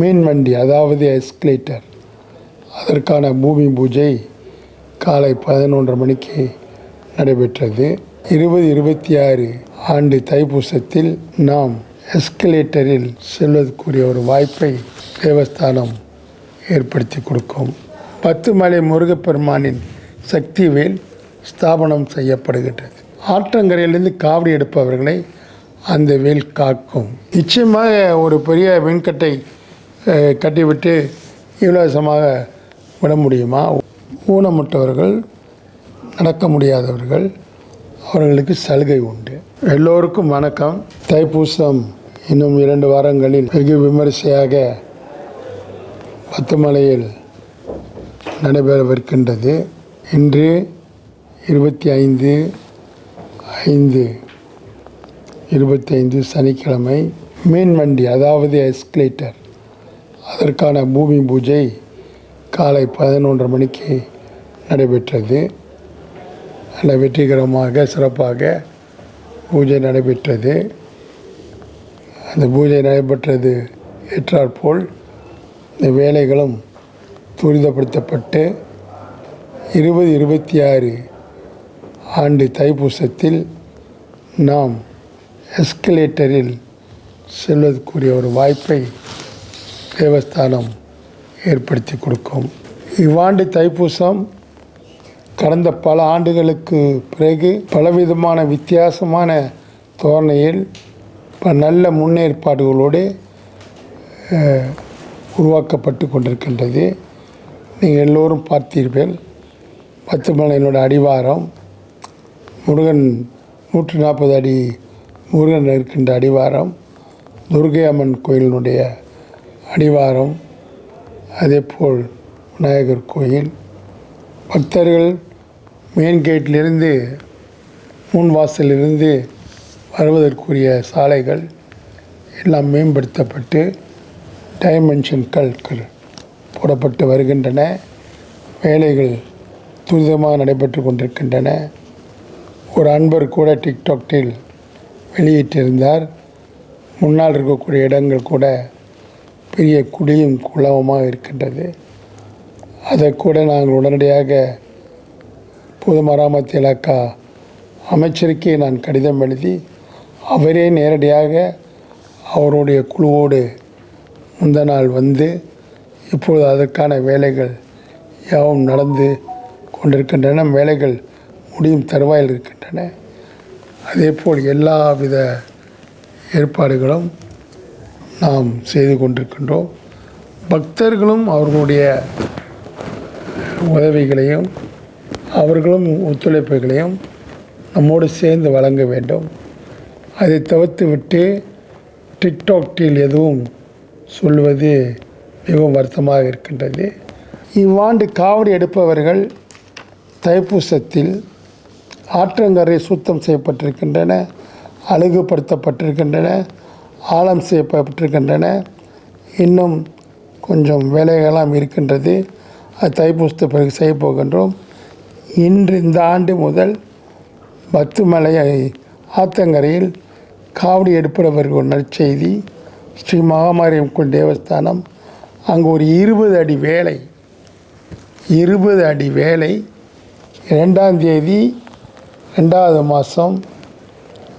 மீன் வண்டி அதாவது எஸ்கலேட்டர் அதற்கான பூமி பூஜை காலை பதினொன்றரை மணிக்கு நடைபெற்றது. இருபது இருபத்தி ஆறு ஆண்டு தைப்பூசத்தில் நாம் எஸ்கலேட்டரில் செல்வதற்குரிய ஒரு வாய்ப்பை தேவஸ்தானம் ஏற்படுத்தி கொடுக்கும். பத்து மலை முருகப்பெருமானின் சக்தி வேல் ஸ்தாபனம் செய்யப்படுகின்றது. ஆற்றங்கரையிலிருந்து காவடி எடுப்பவர்களை அந்த வேல் காக்கும். நிச்சயமாக ஒரு பெரிய வெண்கட்டை கட்டிவிட்டு இலவசமாக விட முடியுமா? ஊனமுற்றவர்கள் நடக்க முடியாதவர்கள் அவர்களுக்கு சலுகை உண்டு. எல்லோருக்கும் வணக்கம். தைப்பூசம் இன்னும் இரண்டு வாரங்களில் வெகு விமரிசையாக பத்துமலையில் நடைபெறவிருக்கின்றது. இன்று இருபத்தி ஐந்து ஐந்து இருபத்தைந்து சனிக்கிழமை மீன் வண்டி அதாவது எஸ்கலேட்டர் அதற்கான பூமி பூஜை காலை பதினொன்றரை மணிக்கு நடைபெற்றது. நல்ல வெற்றிகரமாக சிறப்பாக பூஜை நடைபெற்றது. அந்த பூஜை நடைபெற்றது ஏற்றாற்போல் இந்த வேலைகளும் துரிதப்படுத்தப்பட்டு இருபது இருபத்தி ஆறு ஆண்டு தைப்பூசத்தில் நாம் எஸ்கலேட்டரில் செல்வதற்குரிய ஒரு வாய்ப்பை தேவஸ்தானம் ஏற்படுத்தி கொடுக்கும். இவ்வாண்டு தைப்பூசம் கடந்த பல ஆண்டுகளுக்கு பிறகு பலவிதமான வித்தியாசமான தோரணையில் ப நல்ல முன்னேற்பாடுகளோடு உருவாக்கப்பட்டு கொண்டிருக்கின்றது. நீங்கள் எல்லோரும் பார்த்தீர்கள். பத்துமலையினோட அடிவாரம். முருகன் நூற்றி நாற்பது அடி முருகன் இருக்கின்ற அடிவாரம். துர்கை அம்மன் கோயிலினுடைய அடிவாரம் அதேபோல் விநாயகர் கோயில். பக்தர்கள் மெயின் கேட்டிலிருந்து முன் வாசலிலிருந்து வருவதற்குரிய சாலைகள் எல்லாம் மேம்படுத்தப்பட்டு டைமென்ஷன் கற்கள் போடப்பட்டு வருகின்றன. வேலைகள் துரிதமாக நடைபெற்று கொண்டிருக்கின்றன. ஒரு அன்பர் கூட டிக்டாக்டில் வெளியிட்டிருந்தார். முன்னால் இருக்கக்கூடிய இடங்கள் கூட பெரிய குழியும் குளமுமாக இருக்கின்றது. அதை கூட நாங்கள் உடனடியாக பொது மராமத்து இலாக்கா அமைச்சருக்கே நான் கடிதம் எழுதி அவரே நேரடியாக அவருடைய குழுவோடு முந்த நாள் வந்து இப்பொழுது அதற்கான வேலைகள் யாவும் நடந்து கொண்டிருக்கின்றன. வேலைகள் முடியும் தருவாயில் இருக்கின்றன. அதேபோல் எல்லாவித ஏற்பாடுகளும் நாம் செய்து கொண்டிருக்கின்றோம். பக்தர்களும் அவர்களுடைய உதவிகளையும் அவர்களும் ஒத்துழைப்புகளையும் நம்மோடு சேர்ந்து வழங்க வேண்டும். அதை தவிர்த்து விட்டு டிக்டாக்டில் எதுவும் சொல்வது மிகவும் வருத்தமாக இருக்கின்றது. இவ்வாண்டு காவடி எடுப்பவர்கள் தைப்பூசத்தில் ஆற்றங்கரை சுத்தம் செய்யப்பட்டிருக்கின்றன அழகுபடுத்தப்பட்டிருக்கின்றன. ஆழம் செய்யப்பட்டிருக்கின்றன. இன்னும் கொஞ்சம் வேலைகளாம் இருக்கின்றது. அது தைப்பூசத்து பிறகு செய்ய போகின்றோம். இன்று இந்த ஆண்டு முதல் பத்துமலை ஆத்தங்கரையில் காவடி எடுப்பவர்கள் ஒரு நற்செய்தி ஸ்ரீ மகாமாரியம் தேவஸ்தானம். அங்கு ஒரு இருபது அடி வேலை இருபது அடி வேலை இரண்டாம் தேதி ரெண்டாவது மாதம்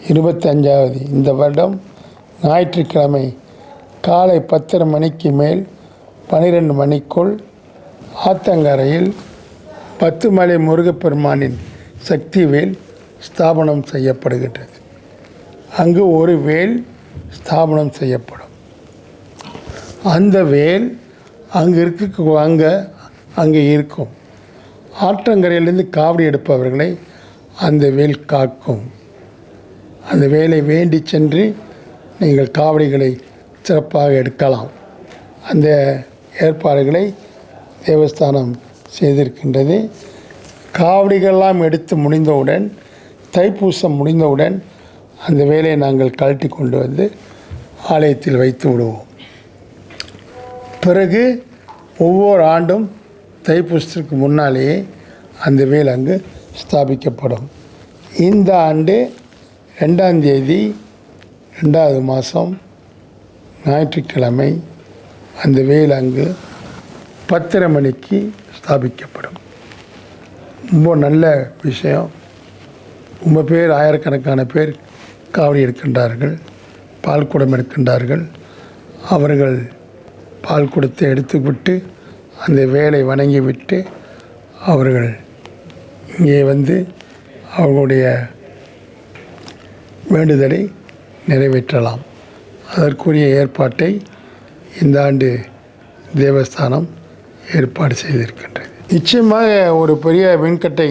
இருபத்தஞ்சாவது இந்த வருடம் ஞாயிற்றுக்கிழமை காலை பத்தரை மணிக்கு மேல் பனிரெண்டு மணிக்குள் ஆத்தங்கரையில் பத்துமலை முருகப்பெருமானின் சக்தி வேல் ஸ்தாபனம் செய்யப்படுகின்றது. அங்கு ஒரு வேல் ஸ்தாபனம் செய்யப்படும். அந்த வேல் அங்கே இருக்க அங்கே அங்கே இருக்கும். ஆற்றங்கரையிலிருந்து காவடி எடுப்பவர்களை அந்த வேல் காக்கும். அந்த வேலை வேண்டி சென்று நீங்கள் காவடிகளை சிறப்பாக எடுக்கலாம். அந்த ஏற்பாடுகளை தேவஸ்தானம் செய்திருக்கின்றது. காவடிகளெல்லாம் எடுத்து முடிந்தவுடன் தைப்பூசம் முடிந்தவுடன் அந்த வேலையை நாங்கள் கழட்டி கொண்டு வந்து ஆலயத்தில் வைத்து விடுவோம். பிறகு ஒவ்வொரு ஆண்டும் தைப்பூசத்திற்கு முன்னாலேயே அந்த வேல் அங்கு ஸ்தாபிக்கப்படும். இந்த ஆண்டு ரெண்டாம் தேதி ரெண்டாவது மாதம் ஞாயிற்றுக்கிழமை அந்த வெயில் அங்கு பத்தரை மணிக்கு ஸ்தாபிக்கப்படும். ரொம்ப நல்ல விஷயம். ரொம்ப பேர் ஆயிரக்கணக்கான பேர் காவடி எடுக்கின்றார்கள் பால் குடம் எடுக்கின்றார்கள். அவர்கள் பால் குடத்தை எடுத்துவிட்டு அந்த வேலை வணங்கிவிட்டு அவர்கள் இங்கே வந்து அவர்களுடைய வேண்டுதலை நிறைவேற்றலாம். அதற்குரிய ஏற்பாட்டை இந்த ஆண்டு தேவஸ்தானம் ஏற்பாடு செய்திருக்கின்றது. நிச்சயமாக ஒரு பெரிய மின்கட்டை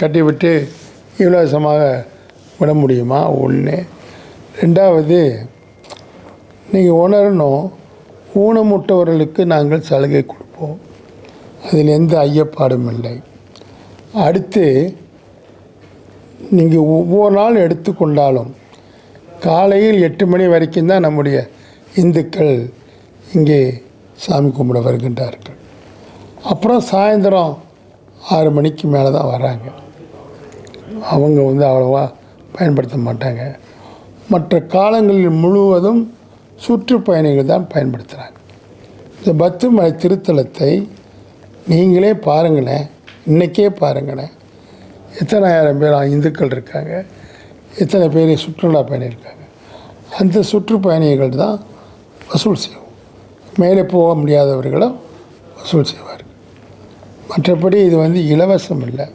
கட்டிவிட்டு இலவசமாக விட முடியுமா? ஒன்று ரெண்டாவது நீங்கள் உணரணும் ஊனமுட்டவர்களுக்கு நாங்கள் சலுகை கொடுப்போம். அதில் எந்த ஐயப்பாடும் இல்லை. அடுத்து நீங்கள் ஒவ்வொரு நாள் எடுத்துக்கொண்டாலும் காலையில் எட்டு மணி வரைக்கும் தான் நம்முடைய இந்துக்கள் இங்கே சாமி கும்பிட வருகின்றார்கள். அப்புறம் சாயந்தரம் ஆறு மணிக்கு மேலே தான் வராங்க. அவங்க வந்து அவ்வளோவா பயன்படுத்த மாட்டாங்க. மற்ற காலங்களில் முழுவதும் சுற்றுப்பயணிகள் தான் பயன்படுத்துகிறாங்க இந்த பத்துமலை திருத்தலத்தை நீங்களே பாருங்களேன் இன்றைக்கே பாருங்களேன். எத்தனை ஆயிரம் பேர் இந்துக்கள் இருக்காங்க. எத்தனை பேர் சுற்றுலா பயணி இருக்காங்க அந்த சுற்றுப்பயணிகள் தான் வசூல் செய்வோம். மேலே போக முடியாதவர்களும் வசூல் செய்வார் மற்றபடி இது வந்து இலவசம் இல்லை.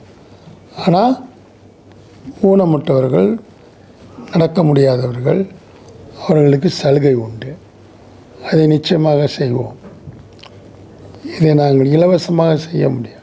ஆனால் ஊனமுற்றவர்கள் நடக்க முடியாதவர்கள் அவர்களுக்கு சலுகை உண்டு. அதை நிச்சயமாக செய்வோம். இதை நாங்கள் இலவசமாக செய்ய முடியும்